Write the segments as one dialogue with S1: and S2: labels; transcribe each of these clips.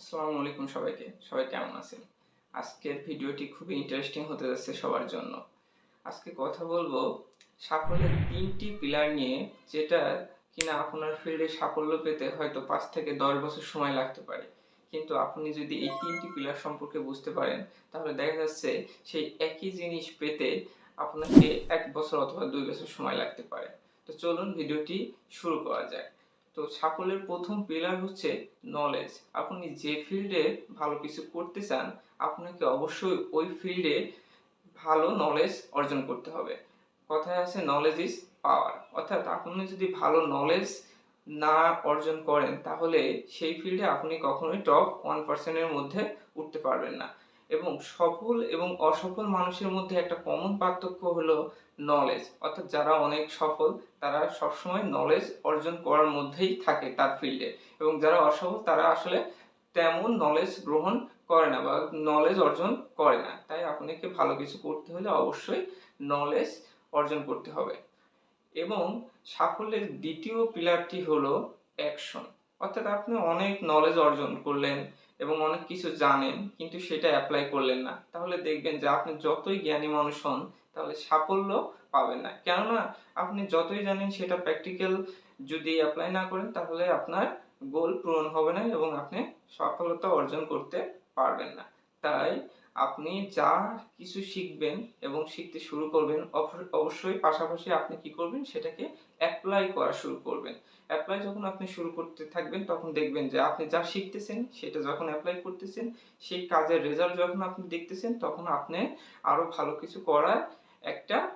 S1: আসসালামু আলাইকুম সবাইকে। সবাই কেমন আছেন? আজকের ভিডিওটি খুবই ইন্টারেস্টিং হতে যাচ্ছে সবার জন্য। আজকে কথা বলব সাফল্যের তিনটি পিলার নিয়ে, যেটা কিনা আপনার ফিল্ডে সাফল্য পেতে হয়তো পাঁচ থেকে দশ বছর সময় লাগতে পারে। কিন্তু আপনি যদি এই তিনটি পিলার সম্পর্কে বুঝতে পারেন, তাহলে দেখা যাচ্ছে সেই একই জিনিস পেতে আপনাকে এক বছর অথবা দুই বছর সময় লাগতে পারে। তো চলুন ভিডিওটি শুরু করা যাক। তো সাফল্যের প্রথম পিলার হচ্ছে নলেজ আপনি যে ফিল্ডে ভালো কিছু করতে চান, আপনাকে অবশ্যই ওই ফিল্ডে ভালো নলেজ অর্জন করতে হবে। কথায় আছে নলেজ ইজ পাওয়ার অর্থাৎ আপনি যদি ভালো নলেজ না অর্জন করেন, তাহলে সেই ফিল্ডে আপনি কখনোই টপ ওয়ান পার্সেন্টের মধ্যে উঠতে পারবেন না। এবং সফল এবং অসফল মানুষের মধ্যে একটা কমন পার্থক্য হলো নলেজ অর্থাৎ যারা অনেক সফল, তারা সবসময় নলেজ অর্জন করার মধ্যেই থাকে তার ফিল্ডে এবং যারা অসফল, তারা আসলে তেমন নলেজ গ্রহণ করে না বা নলেজ অর্জন করে না। তাই আপনাকে ভালো কিছু করতে হলে অবশ্যই নলেজ অর্জন করতে হবে। এবং সাফল্যের দ্বিতীয় পিলারটি হলো অ্যাকশন অর্থাৎ আপনি অনেক নলেজ অর্জন করলেন এবং অনেক কিছু জানেন, কিন্তু সেটা অ্যাপ্লাই করলেন না। তাহলে দেখবেন যে আপনি যতই জ্ঞানী মানুষ হন, তাহলে সাফল্য পাবেন না। কেননা আপনি যতই জানেন সেটা প্র্যাকটিক্যাল যদি অ্যাপ্লাই না করেন, তাহলে আপনার গোল পূরণ হবে না এবং আপনি সফলতা অর্জন করতে পারবেন না। তাই আপনি যা কিছু শিখবেন এবং শিখতে শুরু করবেন অবশ্যই পাশাপাশি আপনি কি করবেন, সেটাকে অ্যাপ্লাই করা শুরু করবেন। অ্যাপ্লাই যখন আপনি শুরু করতে থাকবেন, তখন দেখবেন যে আপনি যা শিখতেছেন, সেটা যখন অ্যাপ্লাই করতেছেন, সেই কাজের রেজাল্ট যখন আপনি দেখতেছেন, তখন আপনি আরও ভালো কিছু করার একটা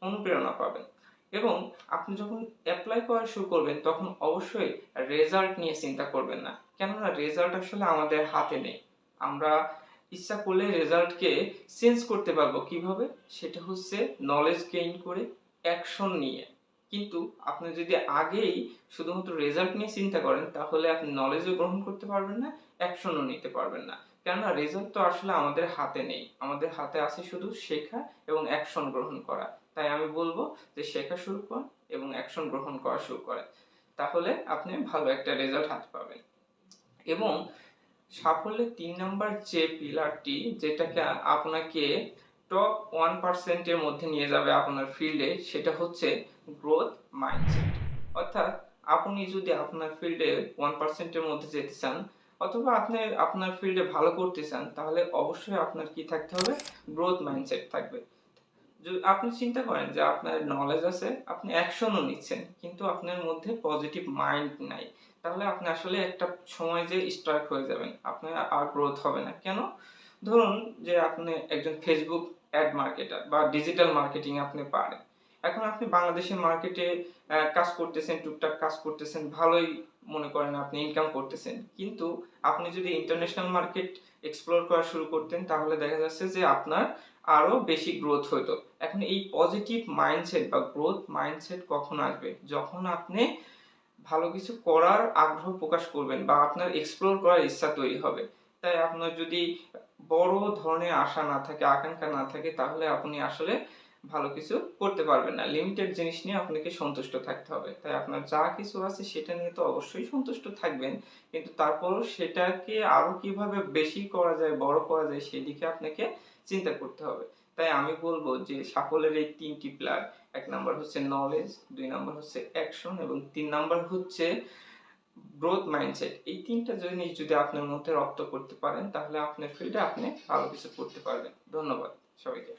S1: অনুপ্রেরণা পাবেন। এবং আপনি যখন অ্যাপ্লাই করা শুরু করবেন, তখন অবশ্যই রেজাল্ট নিয়ে চিন্তা করবেন না। কেননা রেজাল্ট আসলে আমাদের হাতে নেই। আমরা ইচ্ছা করলে রেজাল্টকে চেঞ্জ করতে পারব। কীভাবে? সেটা হচ্ছে নলেজ গেইন করে অ্যাকশন নিয়ে। কিন্তু আপনি যদি আগেই শুধুমাত্র রেজাল্ট নিয়ে চিন্তা করেন, তাহলে আপনি নলেজও গ্রহণ করতে পারবেন না অ্যাকশনও নিতে পারবেন না। কেননা রেজাল্ট তো আসলে আমাদের হাতে নেই। আমাদের হাতে আছে শুধু শেখা এবং অ্যাকশন গ্রহণ করা। তাই আমি বলব যে শেখা শুরু করেন এবং অ্যাকশন গ্রহণ করা শুরু করেন। তাহলে আপনি ভালো একটা রেজাল্ট হাতে পাবেন। এবং সাফল্যের তিন নম্বর যে পিলারটি যেটাকে আপনাকে টপ ওয়ান পার্সেন্টের মধ্যে নিয়ে যাবে আপনার ফিল্ডে সেটা হচ্ছে গ্রোথ মাইন্ডসেট অর্থাৎ আপনি যদি আপনার ফিল্ডে ওয়ান পার্সেন্টের মধ্যে যেতে চান, অথবা আপনি আপনার ফিল্ডে ভালো করতে চান, তাহলে অবশ্যই আপনার কি থাকতে হবে? গ্রোথ মাইন্ডসেট থাকবে। আপনি চিন্তা করেন যে আপনার নলেজ আছে, আপনি অ্যাকশনও নিচ্ছেন, কিন্তু আপনার মধ্যে পজিটিভ মাইন্ড নাই, তাহলে আপনি আসলে একটা সময় যে স্ট্রাইক হয়ে যাবেন, আপনার আর গ্রোথ হবে না। কেন? ধরুন যে আপনি একজন ফেসবুক অ্যাড মার্কেটার বা ডিজিটাল মার্কেটিং আপনি পারেন। এখন আপনি বাংলাদেশের মার্কেটে কাজ করতেছেন, টুকটাক কাজ করতেছেন, ভালোই মনে করেন আপনি ইনকাম করতেছেন, কিন্তু আপনি যদি ইন্টারন্যাশনাল মার্কেট এক্সপ্লোর করা শুরু করতেন, তাহলে দেখা যাচ্ছে যে আপনার আরও বেশি গ্রোথ হতো এখন এই পজিটিভ মাইন্ডসেট বা গ্রোথ মাইন্ডসেট কখন আসবে? যখন আপনি ভালো কিছু করার আগ্রহ প্রকাশ করবেন বা আপনার এক্সপ্লোর করার ইচ্ছা তৈরি হবে। তাই আপনার যদি বড় ধরনের আশা না থাকে, আকাঙ্ক্ষা না থাকে, তাহলে আপনি আসলে ভালো কিছু করতে পারবেন না। লিমিটেড জিনিস নিয়ে আপনাকে সন্তুষ্ট থাকতে হবে। তাই আপনার যা কিছু আছে সেটা নিয়ে তো অবশ্যই সন্তুষ্ট থাকবেন। কিন্তু তারপরও সেটাকে আরও কীভাবে বেশি করা যায়, বড় করা যায়, সেদিকে আপনাকে চিন্তা করতে হবে। তাই আমি বলব যে সাফল্যের এই তিনটি প্লার এক নাম্বার হচ্ছে নলেজ দুই নাম্বার হচ্ছে অ্যাকশন এবং তিন নাম্বার হচ্ছে গ্রোথ মাইন্ডসেট এই তিনটা জিনিস যদি আপনার মধ্যে রপ্ত করতে পারেন, তাহলে আপনার ফিল্ডে আপনি ভালো কিছু করতে পারবেন। ধন্যবাদ সবাইকে।